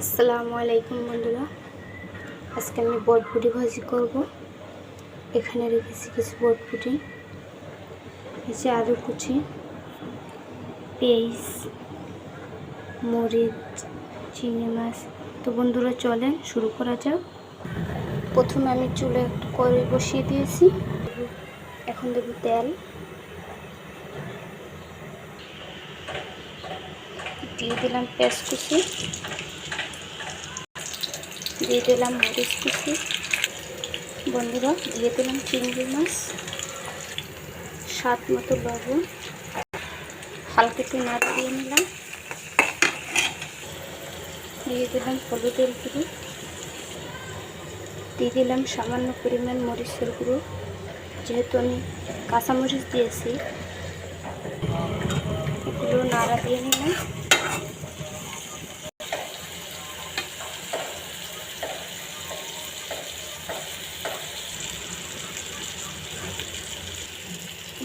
আসসালামু আলাইকুম বন্ধুরা। আজকে আমি বটবুটি ভাজি করব। এখানে রেখেছি কিছু বটবুটি নিচে আলু কুচি, পেঁয়াজ, মরিচ, চিংড়ি মাছ। তো বন্ধুরা, চলেন শুরু করা যাক। প্রথমে আমি চুলে একটু কড়াই বসিয়ে দিয়েছি। এখন দেব তেল। দিয়ে দিলাম পেঁয়াজ কুচি। দিয়ে দিলাম মরিচ কুচি। বন্ধুরা, দিয়ে দিলাম চিংড়ি মাছ, স্বাদ মতো লবণ। হালকা একটু নাড় দিয়ে নিলাম। দিয়ে দিলাম হলুদের গুঁড়ো। দিয়ে দিলাম সামান্য পরিমাণ মরিচের গুঁড়ো। যেহেতু আমি কাঁচামরিচ দিয়েছি, এগুলো নাড়া দিয়ে নিলাম।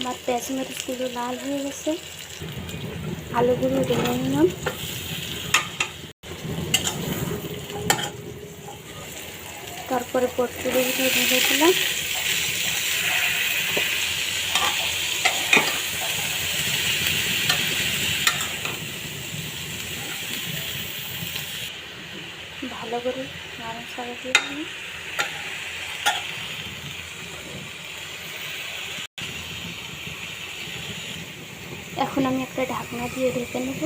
আমার পেঁয়াজ মরিচগুলো লাল হয়ে গেছে। আলুগুলো ঢেলে নিলাম। তারপরে পটপুরিগুলো ঢেলে দিলাম। ভালো করে নাড়া ছাড়া দিয়ে এখন আমি একটা ঢাকনা দিয়ে ঢেকে নেব।